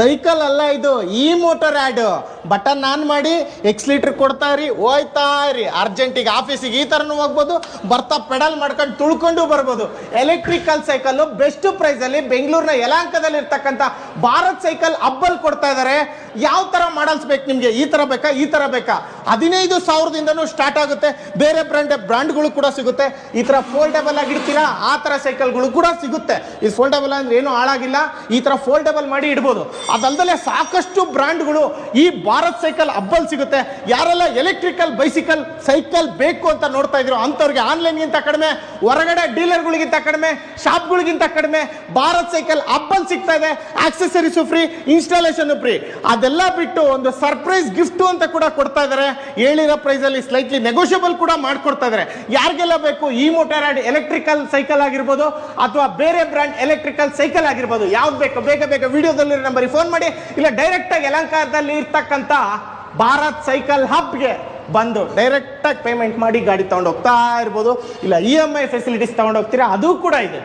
Cycle ಅಲ್ಲ ಇದು, ಈ ಮೋಟರ್ ಆ್ಯಡ್ ಬಟನ್ ಆನ್ ಮಾಡಿ ಎಕ್ಸ್ಲೀಟರ್ ಕೊಡ್ತಾ ರೀ ಹೋಯ್ತಾ ರೀ ಅರ್ಜೆಂಟಿಗೆ ಆಫೀಸಿಗೆ ಈ ಥರನೂ ಹೋಗ್ಬೋದು, ಬರ್ತಾ ಪೆಡಲ್ ಮಾಡ್ಕೊಂಡು ತುಳ್ಕೊಂಡು ಬರ್ಬೋದು. ಎಲೆಕ್ಟ್ರಿಕಲ್ ಸೈಕಲ್ ಬೆಸ್ಟ್ ಪ್ರೈಸಲ್ಲಿ ಬೆಂಗಳೂರಿನ ಯಲಾಂಕದಲ್ಲಿ ಇರ್ತಕ್ಕಂಥ ಭಾರತ್ ಸೈಕಲ್ ಅಬ್ಬಲ್ ಕೊಡ್ತಾ ಇದ್ದಾರೆ ಯಾವ ಥರ ಮಾಡಲ್ಸ್ ಬೇಕು ನಿಮಗೆ? ಈ ಥರ ಬೇಕಾ, ಈ ಥರ ಬೇಕಾ? ಹದಿನೈದು ಸಾವಿರದಿಂದನೂ ಸ್ಟಾರ್ಟ್ ಆಗುತ್ತೆ. ಬೇರೆ ಬ್ರ್ಯಾಂಡ್ ಬ್ರ್ಯಾಂಡ್ಗಳು ಕೂಡ ಸಿಗುತ್ತೆ. ಈ ಥರ ಫೋಲ್ಡಬಲ್ ಆಗಿ ಇಡ್ತೀರಾ? ಆ ಥರ ಸೈಕಲ್ಗಳು ಕೂಡ ಸಿಗುತ್ತೆ. ಈ ಫೋಲ್ಡಬಲ್ ಅಂದ್ರೆ ಏನು ಹಾಳಾಗಿಲ್ಲ. ಈ ಥರ ಫೋಲ್ಡಬಲ್ ಮಾಡಿ ಇಡ್ಬೋದು. ಅದಲ್ದಲೆ ಸಾಕಷ್ಟು ಬ್ರ್ಯಾಂಡ್ಗಳು ಈ ಭಾರತ್ ಸೈಕಲ್ ಹಬ್ಬಲ್ ಸಿಗುತ್ತೆ. ಯಾರೆಲ್ಲ ಎಲೆಕ್ಟ್ರಿಕಲ್, ಬೈಸಿಕಲ್, ಸೈಕಲ್ ಬೇಕು ಅಂತ ನೋಡ್ತಾ ಇದ್ರು ಅಂಥವ್ರಿಗೆ ಆನ್ಲೈನ್ಗಿಂತ ಕಡಿಮೆ, ಹೊರಗಡೆ ಡೀಲರ್ಗಳಿಗಿಂತ ಕಡಿಮೆ, ಶಾಪ್ಗಳಿಗಿಂತ ಕಡಿಮೆ ಭಾರತ್ ಸೈಕಲ್ ಹಬ್ಬಲ್ ಸಿಗ್ತಾ ಇದೆ. Accessories free installation free. ಅದೆಲ್ಲ ಬಿಟ್ಟು ಒಂದು ಸರ್ಪ್ರೈಸ್ ಗಿಫ್ಟ್ ಅಂತ ಕೂಡ ಕೊಡ್ತಾ ಇದ್ದಾರೆ ಹೇಳಿರೋ ಪ್ರೈಸ್ ಅಲ್ಲಿ ಸ್ಲೈಟ್ಲಿ ನೆಗೋಷಿಯಬಲ್ ಕೂಡ ಮಾಡ್ಕೊಡ್ತಾ ಇದ್ದಾರೆ ಯಾರಿಗೆಲ್ಲ ಬೇಕು ಈ ಮೋಟಾರ್ ಎಲೆಕ್ಟ್ರಿಕಲ್ ಸೈಕಲ್ ಆಗಿರ್ಬೋದು ಅಥವಾ ಬೇರೆ ಬ್ರ್ಯಾಂಡ್ ಎಲೆಕ್ಟ್ರಿಕಲ್ ಸೈಕಲ್ ಆಗಿರ್ಬೋದು, ಯಾವ್ದು ಬೇಕು ಬೇಗ ಬೇಗ ವಿಡಿಯೋದಲ್ಲಿ ನಂಬರಿಗೆ ಫೋನ್ ಮಾಡಿ, ಇಲ್ಲ ಡೈರೆಕ್ಟ್ ಆಗಿ ಅಲಂಕಾರದಲ್ಲಿ ಇರ್ತಕ್ಕಂಥ ಭಾರತ್ ಸೈಕಲ್ ಹಬ್ಗೆ ಬಂದು ಡೈರೆಕ್ಟ್ ಆಗಿ ಪೇಮೆಂಟ್ ಮಾಡಿ ಗಾಡಿ ತಗೊಂಡು ಹೋಗ್ತಾ ಇರ್ಬೋದು. ಇಲ್ಲ ಇ ಎಂ ಐ ಫೆಸಿಲಿಟೀಸ್ ತಗೊಂಡು ಹೋಗ್ತೀರಾ ಅದು ಕೂಡ ಇದೆ.